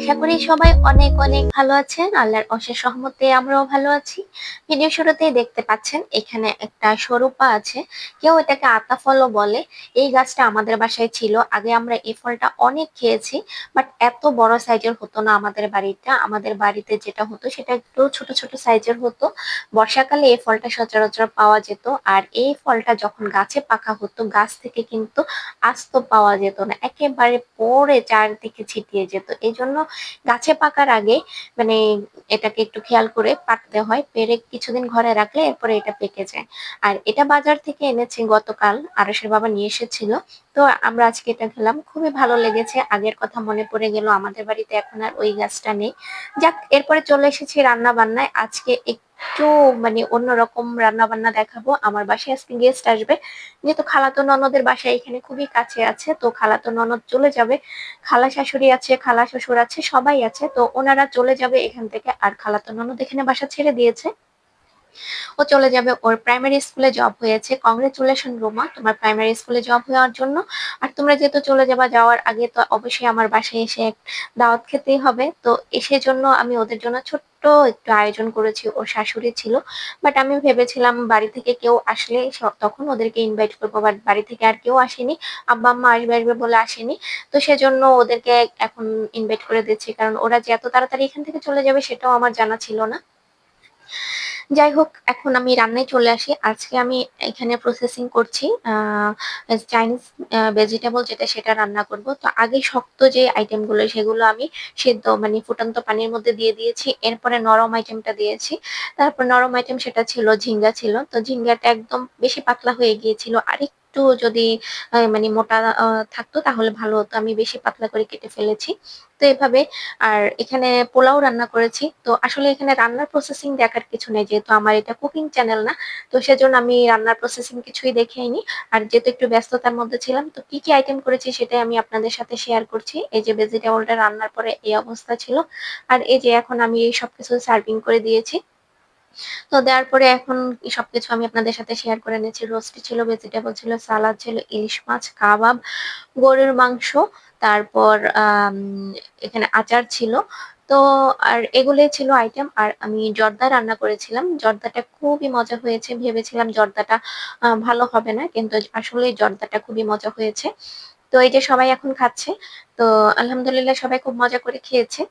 আশা করি সবাই অনেক অনেক ভালো আছেন। আল্লাহর অশেষ সহমতে আমরাও ভালো আছি। ভিডিও শুরুতেই দেখতে পাচ্ছেন, এখানে একটা সরুপা আছে। কেউ এটাকে আতা ফলও বলে। এই গাছটা আমাদের বাসায় ছিল। আগে আমরা এই ফলটা অনেক খেয়েছি, বাট এত বড় সাইজের হতো না আমাদের বাড়িটা। আমাদের বাড়িতে যেটা হতো, সেটা একটু ছোট ছোট সাইজের হতো। বর্ষাকালে এই ফলটা সচরাচর পাওয়া যেত। আর এই ফলটা যখন গাছে পাকা হতো, গাছ থেকে কিন্তু আস্ত পাওয়া যেত না। একেবারে পরে চারদিকে ছিটিয়ে যেত। এই জন্য গাছে পাকার আগে মানে এটাকে একটু খেয়াল করে পাকতে হয়, পেরে কিছুদিন ঘরে রাখলে এরপরে এটা পেকে যায়। আর এটা বাজার থেকে এনেছি গতকাল আরসের বাবা নিয়ে এসেছিল। তো আমরা আজকে এটা খেলাম, খুবই ভালো লেগেছে। আগের কথা মনে পড়ে গেল, আমাদের বাড়িতে এখন আর ওই গাছটা নেই। যাক, এরপরে চলে এসেছি রান্না বান্নায় আজকে একটু মানে অন্যরকম রান্না বান্না দেখাবো। আমার বাসায় আজকে গেস্ট আসবে। যেহেতু খালাতো ননদের বাসা এখানে খুবই কাছে আছে, তো খালাতো ননদ চলে যাবে। খালা শাশুড়ি আছে, খালা শ্বশুর আছে, সবাই আছে, তো ওনারা চলে যাবে এখান থেকে। আর খালাতো ননদ এখানে বাসা ছেড়ে দিয়েছে। ও চলে যাবে, ওর প্রাইমারি স্কুলে জব হয়েছে। কংগ্রেচুলেশন রোমা, তোমার প্রাইমারি স্কুলে জব হওয়ার জন্য। আর তোমরা যেহেতু চলে যাবা যাওয়ার আগে, তো অবশ্যই আমার বাসায় এসে দাওয়াত খেতেই হবে। তো এসে জন্য আমি ওদের জন্য ছোট্ট একটু আয়োজন করেছি, ওর শাশুড়ি ছিল। বাট আমি ভেবেছিলাম বাড়ি থেকে কেউ আসলে তখন ওদেরকে ইনভাইট করব বাট বাড়ি থেকে আর কেউ আসেনি। আব্বা, আম্মা আসবে আসবে বলে আসেনি। তো সেজন্য ওদেরকে এখন ইনভাইট করে দিচ্ছি, কারণ ওরা যে এত তাড়াতাড়ি এখান থেকে চলে যাবে সেটাও আমার জানা ছিল না। যাই হোক এখন আমি রান্নায় চলে আসি। আজকে আমি এখানে প্রসেসিং করছি চাইনিজ ভেজিটেবল যেটা সেটা রান্না করব। তো আগে শক্ত যে আইটেমগুলো সেগুলো আমি সেদ্ধ মানে ফুটন্ত পানির মধ্যে দিয়ে দিয়েছি। এরপরে নরম আইটেমটা দিয়েছি। তারপর নরম আইটেম সেটা ছিল ঝিঙ্গা ছিল। তো ঝিঙ্গাটা একদম বেশি পাতলা হয়ে গিয়েছিল। আরেকটু যদি মানে মোটা থাকতো তাহলে ভালো হতো। আমি বেশি পাতলা করে কেটে ফেলেছি। তো এভাবে, আর এখানে পোলাও রান্না করেছি। তো আসলে এখানে রান্নার প্রসেসিং দেখার কিছু নেই, যেহেতু আমার এটা কুকিং চ্যানেল না। তো সেজন্য আমি রান্নার প্রসেসিং কিছুই দেখাইনি। আর যেহেতু একটু ব্যস্ততার মধ্যে ছিলাম, তো কি কি আইটেম করেছি সেটাই আমি আপনাদের সাথে শেয়ার করছি। এই যে ভেজিটেবলটা রান্নার পরে এই অবস্থা ছিল। আর এই যে এখন আমি এই সবকিছু সার্ভিং করে দিয়েছি। তো দেওয়ার পরে এখন সবকিছু আমি আপনাদের সাথে শেয়ার করে নিয়েছি রোস্টি ছিল ভেজিটেবল ছিল সালাদ ছিল, ইলিশ মাছ, কাবাব, গরুর মাংস, তারপর এখানে আচার ছিল। তো আর এগুলোই ছিল আইটেম আর আমি জর্দা রান্না করেছিলাম। জর্দাটা খুবই মজা হয়েছে। ভেবেছিলাম জর্দাটা ভালো হবে না, কিন্তু আসলে জর্দাটা খুবই মজা হয়েছে। তো এই যে সবাই এখন খাচ্ছে, তো আলহামদুলিল্লাহ সবাই খুব মজা করে খেয়েছে।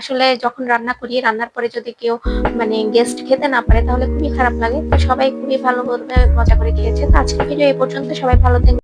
আসলে যখন রান্না করি, রান্নার পরে যদি কেউ মানে গেস্ট খেতে না পারে, তাহলে খুবই খারাপ লাগে। তো সবাই খুবই ভালোভাবে মজা করে খেয়েছে। তো আজকে ভিডিও এই পর্যন্ত। সবাই ভালো থাকবেন